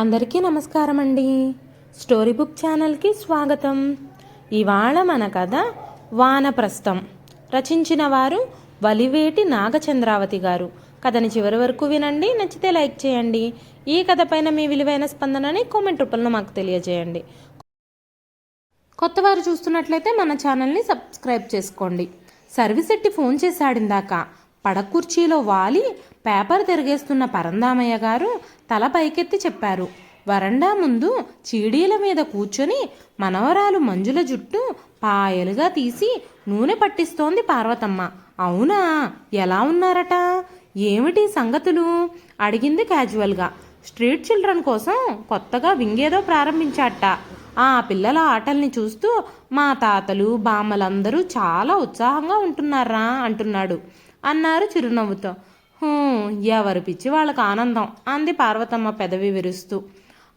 అందరికీ నమస్కారం అండి స్టోరీ బుక్ ఛానల్కి స్వాగతం. ఇవాళ మన కథ వానప్రస్థం. రచించిన వారు వలివేటి నాగచంద్రావతి గారు. కథని చివరి వరకు వినండి నచ్చితే లైక్ చేయండి. ఈ కథ పైన మీ విలువైన స్పందనని కామెంట్ రూపంలో మాకు తెలియజేయండి. కొత్త వారు చూస్తున్నట్లయితే మన ఛానల్ని సబ్స్క్రైబ్ చేసుకోండి. సర్వీసెట్టి ఫోన్ చేశాడిందాక పడకుర్చీలో వాలి పేపర్ తిరిగేస్తున్న పరందామయ్య గారు తల పైకెత్తి చెప్పారు. వరండా ముందు చీడీల మీద కూర్చొని మనవరాలు మంజుల జుట్టు పాయలుగా తీసి నూనె పట్టిస్తోంది పార్వతమ్మ. అవునా? ఎలా ఉన్నారట? ఏమిటి సంగతులు? అడిగింది క్యాజువల్గా స్ట్రీట్ చిల్డ్రన్ కోసం కొత్తగా వింగేదో ప్రారంభించాట. ఆ పిల్లల ఆటల్ని చూస్తూ మా తాతలు బామ్మలందరూ చాలా ఉత్సాహంగా ఉంటున్నారా అంటున్నాడు. అన్నారు చిరునవ్వుతో. ఎవరి పిచ్చి వాళ్ళకి ఆనందం అంది పార్వతమ్మ పెదవి విరుస్తూ.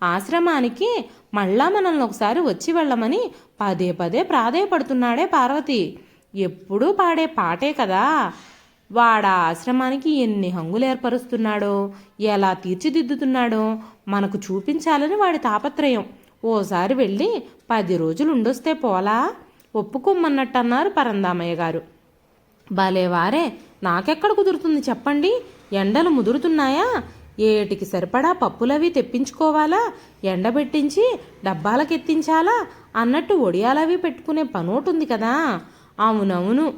ఆశ్రమానికి మళ్ళా మనల్ని ఒకసారి వచ్చి వెళ్ళమని పదే పదే ప్రాధేయపడుతున్నాడే పార్వతి. ఎప్పుడూ పాడే పాటే కదా. వాడ ఆశ్రమానికి ఎన్ని హంగులు ఏర్పరుస్తున్నాడో ఎలా తీర్చిదిద్దుతున్నాడో మనకు చూపించాలని వాడి తాపత్రయం. ఓసారి వెళ్ళి పది రోజులు ఉండొస్తే పోలా? ఒప్పుకోమన్నట్టు అన్నారు పరందామయ్య గారు. భలేవారే నాకెక్కడ కుదురుతుంది చెప్పండి? ఎండలు ముదురుతున్నాయా? ఏటికి సరిపడా పప్పులవి తెప్పించుకోవాలా? ఎండబెట్టించి డబ్బాలకెత్తించాలా? అన్నట్టు ఒడియాలవి పెట్టుకునే పనోటుంది కదా? అవునవును.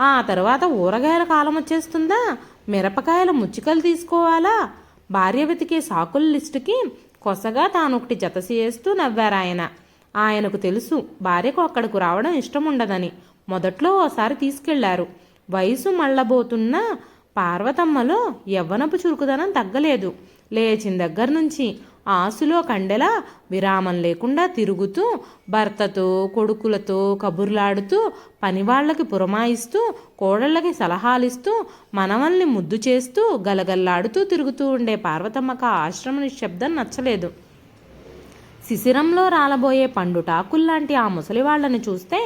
ఆ తర్వాత ఊరగాయల కాలం వచ్చేస్తుందా? మిరపకాయల ముచ్చికలు తీసుకోవాలా? భార్య వెతికే సాకుల లిస్టుకి కొసగా తానొకటి జత చేస్తూ నవ్వారాయన ఆయనకు తెలుసు భార్యకు అక్కడకు రావడం ఇష్టం ఉండదని మొదట్లో ఓసారి తీసుకెళ్ళారు. వయసు మళ్ళబోతున్న పార్వతమ్మలో యవ్వనపు చురుకుదనం తగ్గలేదు. లేచిన దగ్గర నుంచి ఆసులో కండెలా విరామం లేకుండా తిరుగుతూ భర్తతో కొడుకులతో కబుర్లాడుతూ పనివాళ్ళకి పురమాయిస్తూ కోడళ్ళకి సలహాలిస్తూ మనవల్ని ముద్దు చేస్తూ గలగల్లాడుతూ తిరుగుతూ ఉండే పార్వతమ్మకు ఆ ఆశ్రమ నిశ్శబ్దం నచ్చలేదు. శిశిరంలో రాలబోయే పండుటాకుల్లాంటి ఆ ముసలివాళ్ళను చూస్తే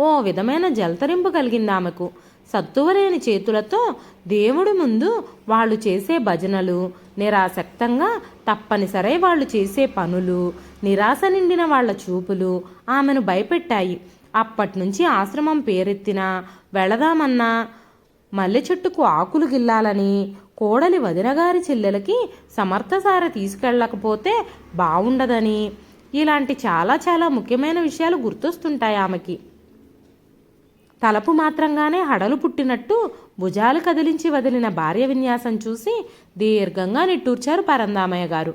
ఓ విధమైన జలతరింపు కలిగింది ఆమెకు సత్తువలేని చేతులతో దేవుడి ముందు వాళ్ళు చేసే భజనలు నిరాసక్తంగా తప్పనిసరై వాళ్ళు చేసే పనులు నిరాశ నిండిన వాళ్ళ చూపులు ఆమెను భయపెట్టాయి. అప్పటినుంచి ఆశ్రమం పేరెత్తినా వెళదామన్నా మల్లె చెట్టుకు ఆకులు గిల్లాలని కోడలి వదినగారి చెల్లెలకి సమర్థసార తీసుకెళ్ళకపోతే బావుండదని. ఇలాంటి చాలా చాలా ముఖ్యమైన విషయాలు గుర్తొస్తుంటాయి ఆమెకి. తలపు మాత్రంగానే హడలు పుట్టినట్టు భుజాలు కదిలించి వదిలిన భార్య విన్యాసం చూసి దీర్ఘంగా నిట్టూర్చారు పరందామయ్య గారు.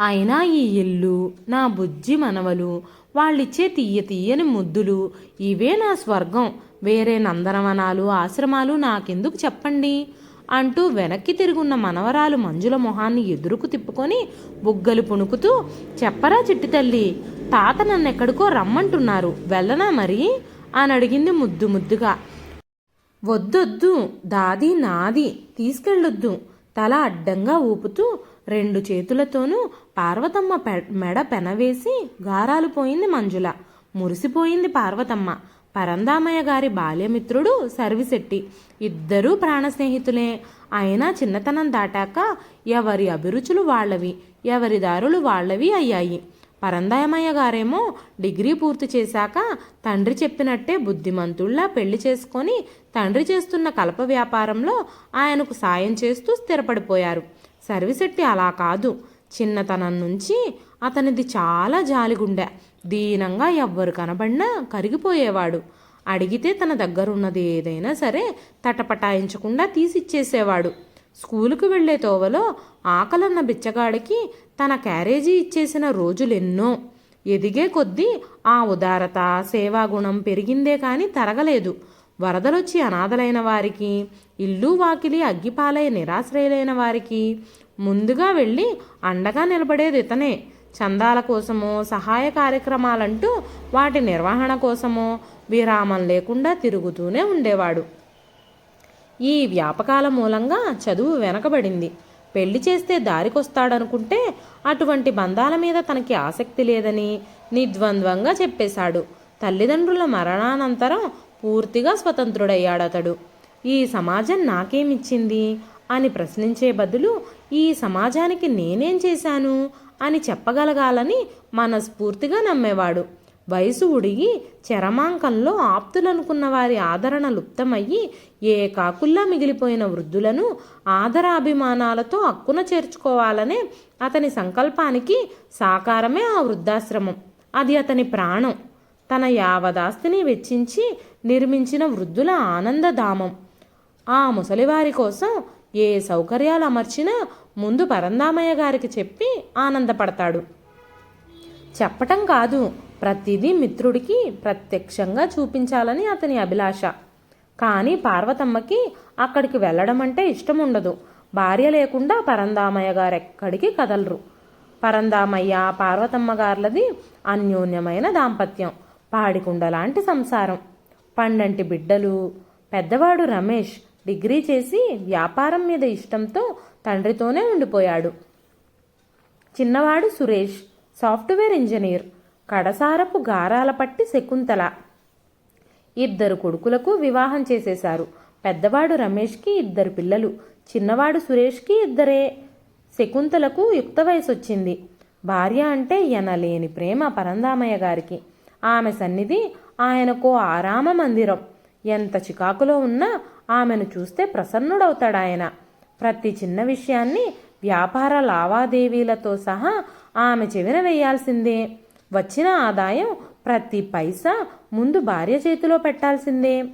అయినా ఈ ఇల్లు నా బుజ్జి మనవలు వాళ్ళిచ్చే తీయ తీయని ముద్దులు ఇవే నా స్వర్గం. వేరే నందనవనాలు ఆశ్రమాలు నాకెందుకు చెప్పండి? అంటూ వెనక్కి తిరుగున్న మనవరాలు మంజుల మొహాన్ని ఎదురుకు తిప్పుకొని బుగ్గలు పుణుకుతూ చెప్పరా చిట్టి తల్లి తాత నన్నెక్కడికో రమ్మంటున్నారు. వెళ్ళనా మరి? అని అడిగింది ముద్దు ముద్దుగా. వద్దొద్దు దాది నాది తీసుకెళ్ళొద్దు. తల అడ్డంగా ఊపుతూ రెండు చేతులతోనూ పార్వతమ్మ మెడ పెనవేసి గారాలు పోయింది మంజుల. మురిసిపోయింది పార్వతమ్మ. పరందామయ్య గారి బాల్యమిత్రుడు సర్విశెట్టి. ఇద్దరూ ప్రాణ స్నేహితులే అయినా చిన్నతనం దాటాక ఎవరి అభిరుచులు వాళ్ళవి ఎవరి దారులు వాళ్ళవి అయ్యాయి. పరందాయమయ్య గారేమో డిగ్రీ పూర్తి చేశాక తండ్రి చెప్పినట్టే బుద్ధిమంతుల్లా పెళ్ళి చేసుకొని తండ్రి చేస్తున్న కలప వ్యాపారంలో ఆయనకు సాయం చేస్తూ స్థిరపడిపోయారు. సర్విసెట్టి అలా కాదు. చిన్నతనం నుంచి అతనిది చాలా జాలిగుండె. దీనంగా ఎవ్వరు కనబడినా కరిగిపోయేవాడు. అడిగితే తన దగ్గరున్నది ఏదైనా సరే తటపటాయించకుండా తీసిచ్చేసేవాడు. స్కూలుకు వెళ్ళే తోవలో ఆకలన్న బిచ్చగాడికి తన క్యారేజీ ఇచ్చేసిన రోజులెన్నో. ఎదిగే కొద్దీ ఆ ఉదారత సేవాగుణం పెరిగిందే కానీ తరగలేదు. వరదలొచ్చి అనాథలైన వారికి ఇల్లు వాకిలి అగ్గిపాలై నిరాశ్రయులైన వారికి ముందుగా వెళ్ళి అండగా నిలబడేది ఇతనే. చందాల కోసమో సహాయ కార్యక్రమాలంటూ వాటి నిర్వహణ కోసమో విరామం లేకుండా తిరుగుతూనే ఉండేవాడు. ఈ వ్యాపకాల మూలంగా చదువు వెనకబడింది. పెళ్ళి చేస్తే దారికొస్తాడనుకుంటే అటువంటి బంధాల మీద తనకి ఆసక్తి లేదని నిర్ద్వంద్వంగా చెప్పేశాడు. తల్లిదండ్రుల మరణానంతరం పూర్తిగా స్వతంత్రుడయ్యాడతడు. ఈ సమాజం నాకేమిచ్చింది? అని ప్రశ్నించే బదులు ఈ సమాజానికి నేనేం చేశాను? అని చెప్పగలగాలని మనస్ఫూర్తిగా నమ్మేవాడు. వయసు ఉడిగి చరమాంకంలో ఆప్తులనుకున్న వారి ఆదరణ లుప్తమయ్యి ఏ కాకుల్లా మిగిలిపోయిన వృద్ధులను ఆదరాభిమానాలతో అక్కున చేర్చుకోవాలనే అతని సంకల్పానికి సాకారమే ఆ వృద్ధాశ్రమం. అది అతని ప్రాణం. తన యావదాస్తిని వెచ్చించి నిర్మించిన వృద్ధుల ఆనందధామం. ఆ ముసలివారి కోసం ఏ సౌకర్యాలు అమర్చినా ముందు పరందామయ్య గారికి చెప్పి ఆనందపడతాడు. చెప్పటం కాదు ప్రతిదీ మిత్రుడికి ప్రత్యక్షంగా చూపించాలని అతని అభిలాష. కానీ పార్వతమ్మకి అక్కడికి వెళ్ళడం అంటే ఇష్టం ఉండదు భార్య లేకుండా పరందామయ్య గారు ఎక్కడికి కదలరు. పరందామయ్య పార్వతమ్మ గార్లది అన్యోన్యమైన దాంపత్యం పాడికుండ లాంటి సంసారం. పండంటి బిడ్డలు పెద్దవాడు రమేష్ డిగ్రీ చేసి వ్యాపారం మీద ఇష్టంతో తండ్రితోనే ఉండిపోయాడు. చిన్నవాడు సురేష్ సాఫ్ట్వేర్ ఇంజనీర్. కడసారపు గారాల పట్టి శకుంతల. ఇద్దరు కొడుకులకు వివాహం చేసేశారు. పెద్దవాడు రమేష్కి ఇద్దరు పిల్లలు. చిన్నవాడు సురేష్కి ఇద్దరే. శకుంతలకు యుక్త వయసు వచ్చింది భార్య అంటే ఎనలేని ప్రేమ పరందామయ్య గారికి. ఆమె సన్నిధి ఆయనకో ఆరామ మందిరం. ఎంత చికాకులో ఉన్నా ఆమెను చూస్తే ప్రసన్నుడవుతాడాయన. ప్రతి చిన్న విషయాన్ని వ్యాపార లావాదేవీలతో సహా ఆమె చెవిన వేయాల్సిందే. వచ్చిన ఆదాయం ప్రతి పైసా ముందు భార్య చేతిలో పెట్టాల్సిందే.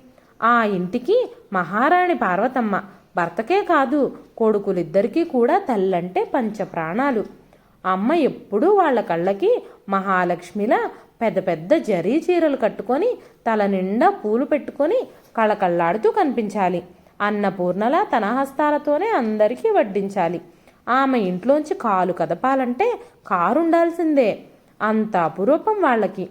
ఆ ఇంటికి మహారాణి పార్వతమ్మ భర్తకే కాదు కొడుకులిద్దరికీ కూడా తల్లంటే పంచప్రాణాలు. అమ్మ ఎప్పుడూ వాళ్ళ కళ్ళకి మహాలక్ష్మిలా పెద్ద పెద్ద జరీ చీరలు కట్టుకొని తల నిండా పూలు పెట్టుకొని కళకళ్ళాడుతూ కనిపించాలి. అన్నపూర్ణలా తన హస్తాలతోనే అందరికీ వడ్డించాలి. ఆమె ఇంట్లోంచి కాలు కదపాలంటే కారుండాల్సిందే. అంత అపురూపం వాళ్ళకి.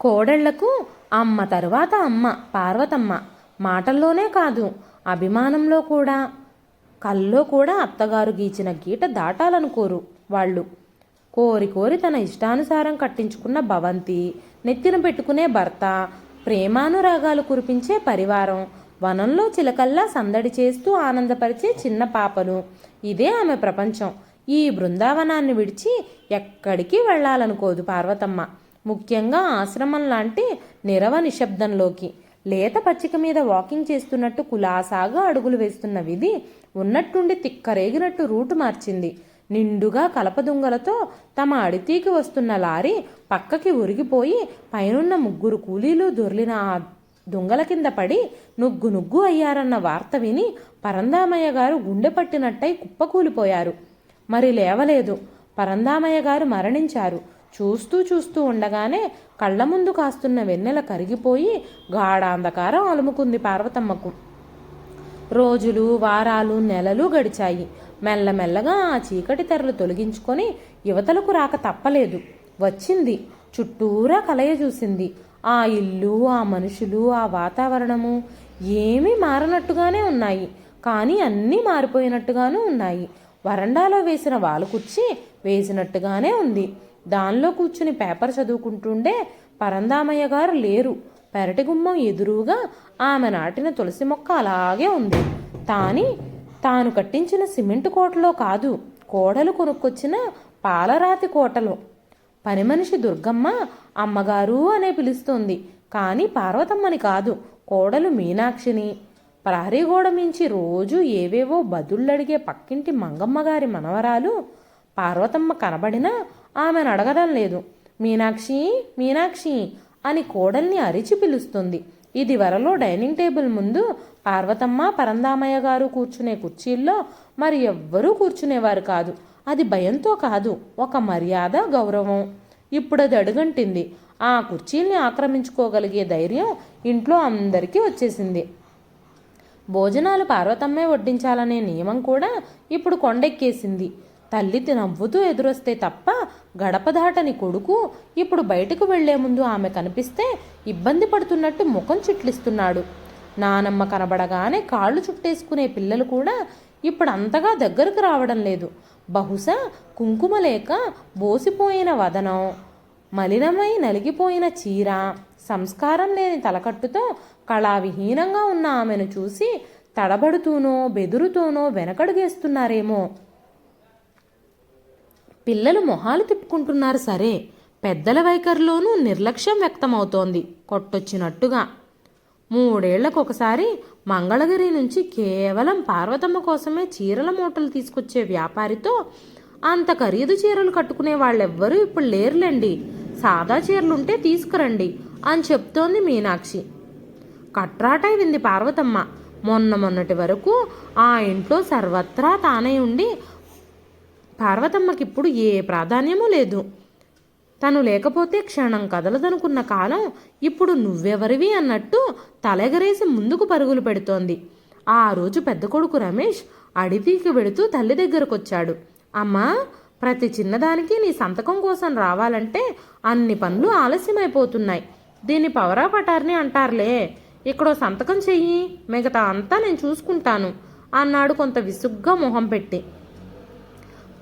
కోడళ్ళకు అమ్మ తరువాత అమ్మ పార్వతమ్మ మాటల్లోనే కాదు అభిమానంలో కూడా. కల్లో కూడా అత్తగారు గీచిన గీట దాటాలనుకోరు వాళ్ళు. కోరి కోరి తన ఇష్టానుసారం కట్టించుకున్న భవంతి నెత్తిన పెట్టుకునే భర్త ప్రేమానురాగాలు కురిపించే పరివారం వనంలో చిలకల్లా సందడి చేస్తూ ఆనందపరిచే చిన్న పాపలు. ఇదే ఆమె ప్రపంచం. ఈ బృందావనాన్ని విడిచి ఎక్కడికి వెళ్ళాలనుకోదు పార్వతమ్మ. ముఖ్యంగా ఆశ్రమం లాంటి నిరవ నిశ్శబ్దంలోకి లేత పచ్చిక మీద వాకింగ్ చేస్తున్నట్టు కులాసాగా అడుగులు వేస్తున్న విధి ఉన్నట్టుండి తిక్కరేగినట్టు రూటు మార్చింది. నిండుగా కలపదుంగలతో తమ అడితీకి వస్తున్న లారీ పక్కకి ఉరిగిపోయి పైనున్న ముగ్గురు కూలీలు దొర్లిన ఆ దొంగల కింద పడి నుగ్గు నుగ్గు అయ్యారన్న వార్త విని పరందామయ్య గారు గుండె పట్టినట్టయి కుప్పకూలిపోయారు. మరి లేవలేదు. పరందామయ్య గారు మరణించారు. చూస్తూ చూస్తూ ఉండగానే కళ్ళ ముందు కాస్తున్న వెన్నెల కరిగిపోయి గాఢాంధకారం అలుముకుంది పార్వతమ్మకు. రోజులు వారాలు నెలలు గడిచాయి. మెల్లమెల్లగా ఆ చీకటి తెరలు తొలగించుకొని యువతలకు రాక తప్పలేదు. వచ్చింది. చుట్టూరా కలయ చూసింది. ఆ ఇల్లు ఆ మనుషులు ఆ వాతావరణము ఏమీ మారనట్టుగానే ఉన్నాయి. కానీ అన్నీ మారిపోయినట్టుగానూ ఉన్నాయి. వరండాలో వేసిన వాలు కుర్చీ వేసినట్టుగానే ఉంది. దానిలో కూర్చుని పేపర్ చదువుకుంటుండే పరందామయ్య గారు లేరు. పెరటి గుమ్మం ఎదురుగా ఆమె నాటిన తులసి మొక్క అలాగే ఉంది. తాని తాను కట్టించిన సిమెంట్ కోటలో కాదు కోడలు కొనుక్కొచ్చిన పాలరాతి కోటలో. పని మనిషి దుర్గమ్మ అమ్మగారు అనే పిలుస్తోంది. కానీ పార్వతమ్మని కాదు కోడలు మీనాక్షిని. ప్రహరీ గోడ మించి రోజు ఏవేవో బదుళ్ళడిగే పక్కింటి మంగమ్మ గారి మనవరాలు పార్వతమ్మ కనబడినా ఆమెను అడగడం లేదు. మీనాక్షి మీనాక్షి అని కోడల్ని అరిచి పిలుస్తుంది. ఇది వరలో డైనింగ్ టేబుల్ ముందు పార్వతమ్మ పరందామయ్య గారు కూర్చునే కుర్చీల్లో మరి ఎవ్వరూ కూర్చునేవారు కాదు. అది భయంతో కాదు ఒక మర్యాద గౌరవం. ఇప్పుడు అది అడుగంటింది. ఆ కుర్చీల్ని ఆక్రమించుకోగలిగే ధైర్యం ఇంట్లో అందరికీ వచ్చేసింది. భోజనాలు పార్వతమ్మే వడ్డించాలనే నియమం కూడా ఇప్పుడు కొండెక్కేసింది. తల్లి నవ్వుతూ ఎదురొస్తే తప్ప గడప దాటని కొడుకు ఇప్పుడు బయటకు వెళ్ళే ముందు ఆమె కనిపిస్తే ఇబ్బంది పడుతున్నట్టు ముఖం చిట్లిస్తున్నాడు. నానమ్మ కనబడగానే కాళ్ళు చుట్టేసుకునే పిల్లలు కూడా ఇప్పుడు అంతగా దగ్గరకు రావడం లేదు. బహుశా కుంకుమ లేక బోసిపోయిన వదనం మలినమై నలిగిపోయిన చీర. సంస్కారం లేని తలకట్టుతో కళావిహీనంగా ఉన్న ఆమెను చూసి తడబడుతూనో బెదురుతోనో వెనకడుగేస్తున్నారేమో. పిల్లలు మొహాలు తిప్పుకుంటున్నారు సరే పెద్దల వైఖరిలోనూ నిర్లక్ష్యం వ్యక్తమవుతోంది కొట్టొచ్చినట్టుగా. మూడేళ్ళకు ఒకసారి మంగళగిరి నుంచి కేవలం పార్వతమ్మ కోసమే చీరల మూటలు తీసుకొచ్చే వ్యాపారితో అంత ఖరీదు చీరలు కట్టుకునే వాళ్ళెవ్వరూ ఇప్పుడు లేరులేండి. సాదా చీరలుంటే తీసుకురండి అని చెప్తోంది మీనాక్షి. కట్రాటైంది పార్వతమ్మ. మొన్న మొన్నటి వరకు ఆ ఇంట్లో సర్వత్రా తానే ఉండి పార్వతమ్మకిప్పుడు ఏ ప్రాధాన్యమూ లేదు. తను లేకపోతే క్షణం కదలదనుకున్న కాలం ఇప్పుడు నువ్వెవరివి అన్నట్టు తలెగరేసి ముందుకు పరుగులు పెడుతోంది. ఆ రోజు పెద్ద కొడుకు రమేష్ అడివికి వెడుతూ తల్లి దగ్గరకొచ్చాడు. అమ్మా ప్రతి చిన్నదానికి నీ సంతకం కోసం రావాలంటే అన్ని పనులు ఆలస్యమైపోతున్నాయి. దీన్ని పవరా పటార్ని అంటారులే. ఇక్కడో సంతకం చెయ్యి మిగతా అంతా నేను చూసుకుంటాను అన్నాడు కొంత విసుగ్గా మొహం పెట్టి.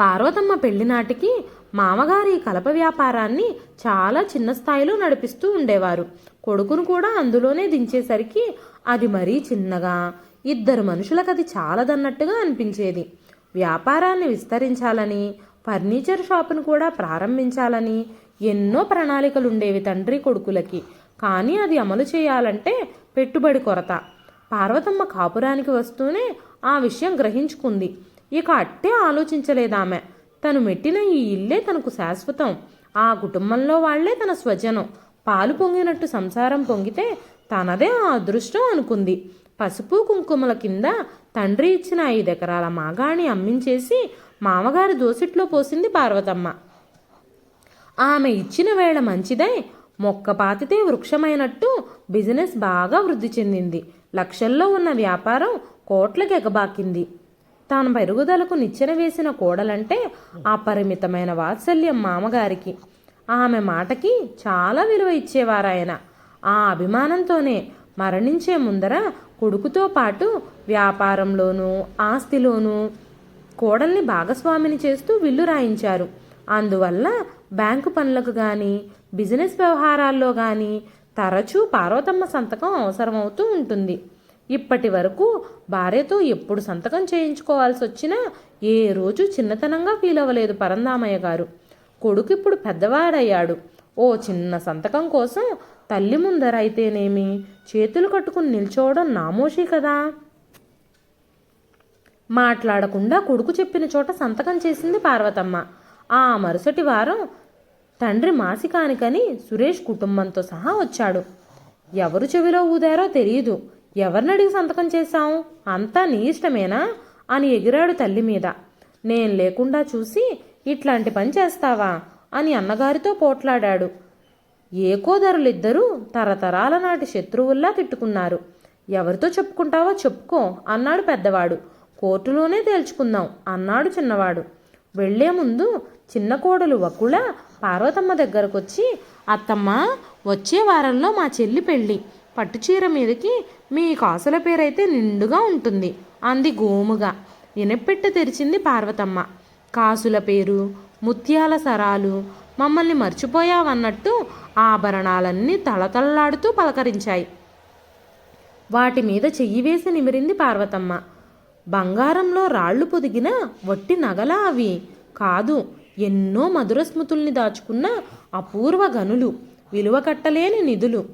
పార్వతమ్మ పెళ్ళినాటికి మామగారి ఈ కలప వ్యాపారాన్ని చాలా చిన్న స్థాయిలో నడిపిస్తూ ఉండేవారు. కొడుకును కూడా అందులోనే దించేసరికి అది మరీ చిన్నగా ఇద్దరు మనుషులకు అది చాలదన్నట్టుగా అనిపించేది. వ్యాపారాన్ని విస్తరించాలని ఫర్నిచర్ షాపును కూడా ప్రారంభించాలని ఎన్నో ప్రణాళికలు ఉండేవి తండ్రి కొడుకులకి. కానీ అది అమలు చేయాలంటే పెట్టుబడి కొరత. పార్వతమ్మ కాపురానికి వస్తూనే ఆ విషయం గ్రహించుకుంది. ఇక అట్టే ఆలోచించలేదామె. తను మెట్టిన ఈ ఇల్లే తనకు శాశ్వతం. ఆ కుటుంబంలో వాళ్ళే తన స్వజనం. పాలు పొంగినట్టు సంసారం పొంగితే తనదే ఆ అదృష్టం అనుకుంది. పసుపు కుంకుమల కింద తండ్రి ఇచ్చిన ఐదెకరాల మాగాణి అమ్మించేసి మామగారి దోసిట్లో పోసింది పార్వతమ్మ. ఆమె ఇచ్చిన వేళ మంచిదై. మొక్క పాతితే వృక్షమైనట్టు బిజినెస్ బాగా వృద్ధి చెందింది. లక్షల్లో ఉన్న వ్యాపారం కోట్లకు ఎగబాకింది. తాను పెరుగుదలకు నిచ్చెన వేసిన కోడలంటే అపరిమితమైన వాత్సల్యం మామగారికి. ఆమె మాటకి చాలా విలువ ఇచ్చేవారాయన. ఆ అభిమానంతోనే మరణించే ముందర కొడుకుతో పాటు వ్యాపారంలోనూ ఆస్తిలోనూ కోడల్ని భాగస్వామిని చేస్తూ విల్లు రాయించారు. అందువల్ల బ్యాంకు పనులకు కానీ బిజినెస్ వ్యవహారాల్లో కానీ తరచూ పార్వతమ్మ సంతకం అవసరమవుతూ ఉంటుంది. ఇప్పటి వరకు భార్యతో ఎప్పుడు సంతకం చేయించుకోవాల్సి వచ్చినా ఏ రోజు చిన్నతనంగా ఫీల్ అవ్వలేదు పరందామయ్య గారు. కొడుకు ఇప్పుడు పెద్దవాడయ్యాడు. ఓ చిన్న సంతకం కోసం తల్లి ముందర అయితేనేమి చేతులు కట్టుకుని నిల్చోవడం నామోషి కదా? మాట్లాడకుండా కొడుకు చెప్పిన చోట సంతకం చేసింది పార్వతమ్మ. ఆ మరుసటి వారం తండ్రి మాసికానికని సురేష్ కుటుంబంతో సహా వచ్చాడు. ఎవరు చెవిలో ఊదారో తెలియదు ఎవరినడిగి సంతకం చేశావు? అంతా నీ ఇష్టమేనా? అని ఎగిరాడు తల్లి మీద. నేను లేకుండా చూసి ఇట్లాంటి పని చేస్తావా? అని అన్నగారితో పోట్లాడాడు. ఏకోదరులిద్దరూ తరతరాల నాటి శత్రువుల్లా తిట్టుకున్నారు. ఎవరితో చెప్పుకుంటావో చెప్పుకో అన్నాడు పెద్దవాడు. కోర్టులోనే తేల్చుకుందాం అన్నాడు చిన్నవాడు. వెళ్ళే ముందు చిన్న కోడలు వకుళ పార్వతమ్మ దగ్గరకొచ్చి అత్తమ్మ వచ్చే వారంలో మా చెల్లి పెళ్ళి. పట్టుచీర మీదకి మీ కాసుల పేరైతే నిండుగా ఉంటుంది అంది గోముగా. ఇనపెట్టె తెరిచింది పార్వతమ్మ. కాసుల పేరు ముత్యాల సరాలు మమ్మల్ని మర్చిపోయావన్నట్టు ఆభరణాలన్నీ తళతళలాడుతూ పలకరించాయి. వాటి మీద చెయ్యి వేసి నిమిరింది పార్వతమ్మ. బంగారంలో రాళ్ళు పొదిగిన వట్టి నగలా అవి. కాదు ఎన్నో మధుర స్మృతుల్ని దాచుకున్న అపూర్వ గనులు విలువ కట్టలేని నిధులు.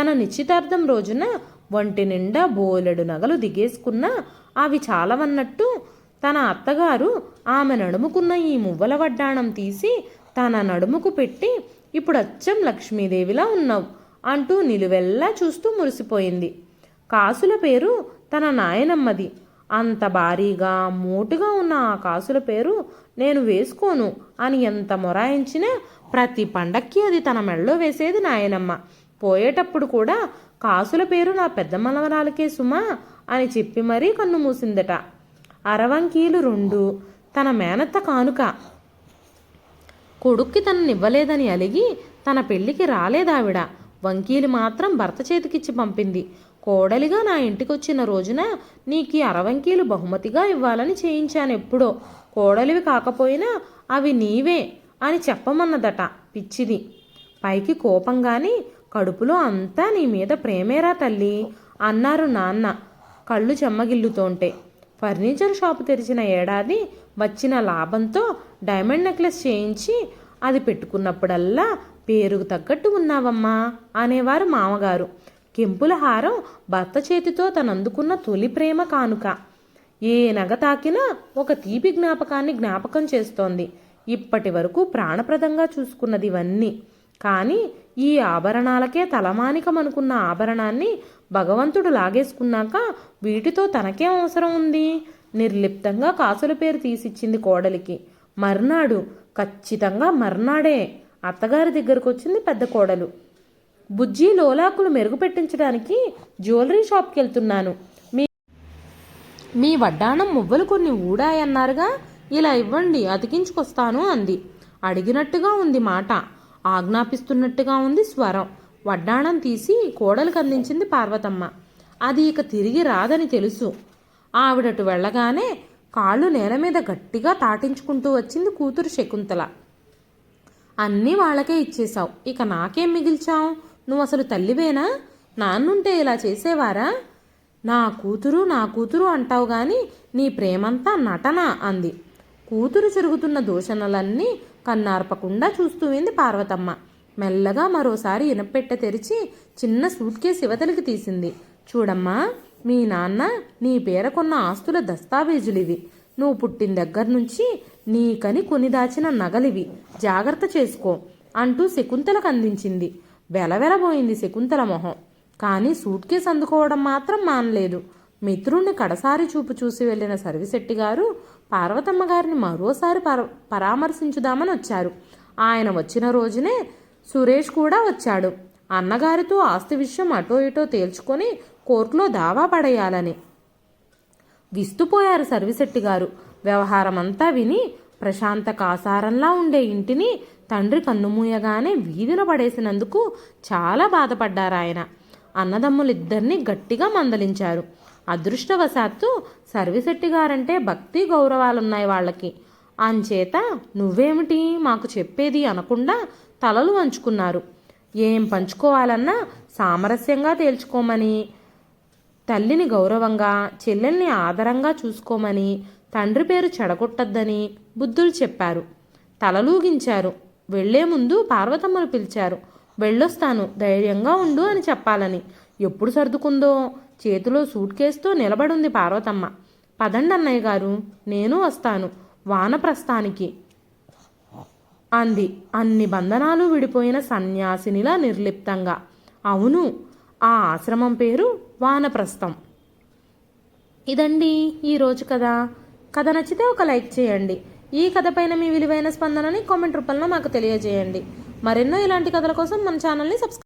తన నిశ్చితార్థం రోజున ఒంటి నిండా బోలెడు నగలు దిగేసుకున్న అవి చాలవన్నట్టు తన అత్తగారు ఆమె నడుముకున్న ఈ మువ్వల వడ్డాణం తీసి తన నడుముకు పెట్టి ఇప్పుడు అచ్చం లక్ష్మీదేవిలా ఉన్నావు అంటూ నిలువెల్లా చూస్తూ మురిసిపోయింది. కాసుల పేరు తన నాయనమ్మది. అంత భారీగా మోటుగా ఉన్న ఆ కాసుల పేరు నేను వేసుకోను అని ఎంత మొరాయించినా ప్రతి పండక్కి అది తన మెళ్ళో వేసేది నాయనమ్మ. పోయేటప్పుడు కూడా కాసుల పేరు నా పెద్ద మనవరాలకే సుమా అని చెప్పి మరీ కన్ను మూసిందట. అరవంకీలు రెండు తన మేనత్త కానుక. కొడుక్కి తననివ్వలేదని అలిగి తన పెళ్ళికి రాలేదావిడ. వంకీలు మాత్రం భర్త చేతికిచ్చి పంపింది. కోడలిగా నా ఇంటికి వచ్చిన రోజున నీకు అరవంకీలు బహుమతిగా ఇవ్వాలని చేయించాను ఎప్పుడో కోడలివి కాకపోయినా అవి నీవే అని చెప్పమన్నదట పిచ్చిది. పైకి కోపంగాని కడుపులో అంతా నీ మీద ప్రేమేరా తల్లి అన్నారు నాన్న కళ్ళు చెమ్మగిల్లుతోంటే. ఫర్నిచర్ షాపు తెరిచిన ఏడాది వచ్చిన లాభంతో డైమండ్ నెక్లెస్ చేయించి అది పెట్టుకున్నప్పుడల్లా పేరుకు తగ్గట్టు ఉన్నావమ్మా అనేవారు మామగారు. కెంపుల హారం భర్త చేతితో తనందుకున్న తొలి ప్రేమ కానుక. ఏ నగ తాకినా ఒక తీపి జ్ఞాపకాన్ని జ్ఞాపకం చేస్తోంది. ఇప్పటి వరకు ప్రాణప్రదంగా చూసుకున్నది ఇవన్నీ కానీ ఈ ఆభరణాలకే తలమానికమనుకున్న ఆభరణాన్ని భగవంతుడు లాగేసుకున్నాక వీటితో తనకేం అవసరం ఉంది? నిర్లిప్తంగా కాసుల పేరు తీసిచ్చింది కోడలికి. మర్నాడు ఖచ్చితంగా మర్నాడే అత్తగారి దగ్గరకు వచ్చింది పెద్ద కోడలు. బుజ్జి లోలాకులు మెరుగుపెట్టించడానికి జ్యువెలరీ షాప్కి వెళ్తున్నాను. మీ మీ వడ్డాణం మువ్వలు కొన్ని ఊడాయన్నారుగా ఇలా ఇవ్వండి అతికించుకొస్తాను అంది. అడిగినట్టుగా ఉంది మాట. ఆజ్ఞాపిస్తున్నట్టుగా ఉంది స్వరం. వడ్డాణం తీసి కోడలికి అందించింది పార్వతమ్మ. అది ఇక తిరిగి రాదని తెలుసు. ఆవిడటు వెళ్ళగానే కాళ్ళు నేల మీద గట్టిగా తాటించుకుంటూ వచ్చింది కూతురు శకుంతల. అన్నీ వాళ్ళకే ఇచ్చేశావు. ఇక నాకేం మిగిల్చావు? నువ్వు అసలు తల్లివేనా? నాన్నుంటే ఇలా చేసేవారా? నా కూతురు నా కూతురు అంటావు గాని నీ ప్రేమంతా నటన అంది. కూతురు చెరుగుతున్న దూషణలన్నీ కన్నార్పకుండా చూస్తూంది పార్వతమ్మ. మెల్లగా మరోసారి ఇనపెట్టె తెరిచి చిన్న సూట్ కేసు యువతలికి తీసింది. చూడమ్మా మీ నాన్న నీ పేరకున్న ఆస్తుల దస్తావేజులివి. నువ్వు పుట్టిన దగ్గర నుంచి నీకని కొని దాచిన నగలివి. జాగ్రత్త చేసుకో అంటూ శకుంతలకు అందించింది. వెలవెలబోయింది శకుంతల మొహం. కానీ సూట్ కేసు అందుకోవడం మాత్రం మానలేదు. మిత్రుణ్ణి కడసారి చూపు చూసి వెళ్ళిన సర్విశెట్టి గారు పార్వతమ్మ గారిని మరోసారి పర పరామర్శించుదామని వచ్చారు. ఆయన వచ్చిన రోజునే సురేష్ కూడా వచ్చాడు. అన్నగారితో ఆస్తి విషయం అటో ఇటో తేల్చుకొని కోర్టులో దావా పడేయాలని. విస్తుపోయారు సర్విశెట్టి గారు వ్యవహారమంతా విని ప్రశాంత కాసారంలా ఉండే ఇంటిని తండ్రి కన్నుమూయగానే వీధిన పడేసినందుకు చాలా బాధపడ్డారు ఆయన. అన్నదమ్ములిద్దరినీ గట్టిగా మందలించారు. అదృష్టవశాత్తు సర్విశెట్టి గారంటే భక్తి గౌరవాలున్నాయి వాళ్ళకి. అంచేత నువ్వేమిటి మాకు చెప్పేది అనకుండా తలలు వంచుకున్నారు. ఏం పంచుకోవాలన్నా సామరస్యంగా తేల్చుకోమని తల్లిని గౌరవంగా చెల్లెల్ని ఆదరంగా చూసుకోమని తండ్రి పేరు చెడగొట్టద్దని బుద్ధులు చెప్పారు. తలలూగించారు. వెళ్ళే ముందు పార్వతమ్మను పిలిచారు. వెళ్ళొస్తాను ధైర్యంగా ఉండు అని చెప్పాలని. ఎప్పుడు సర్దుకుందో? చేతిలో సూట్ కేసుతో నిలబడుంది పార్వతమ్మ. పదండి అన్నయ్య గారు నేను వస్తాను వానప్రస్థానికి అంది. అన్ని బంధనాలు విడిపోయిన సన్యాసినిలా నిర్లిప్తంగా. అవును ఆ ఆశ్రమం పేరు వానప్రస్థం. ఇదండి ఈరోజు కథ. కథ నచ్చితే ఒక లైక్ చేయండి. ఈ కథ పైన మీ విలువైన స్పందనని కామెంట్ రూపంలో మాకు తెలియజేయండి. మరెన్నో ఇలాంటి కథల కోసం మన ఛానల్ని సబ్స్క్రైబ్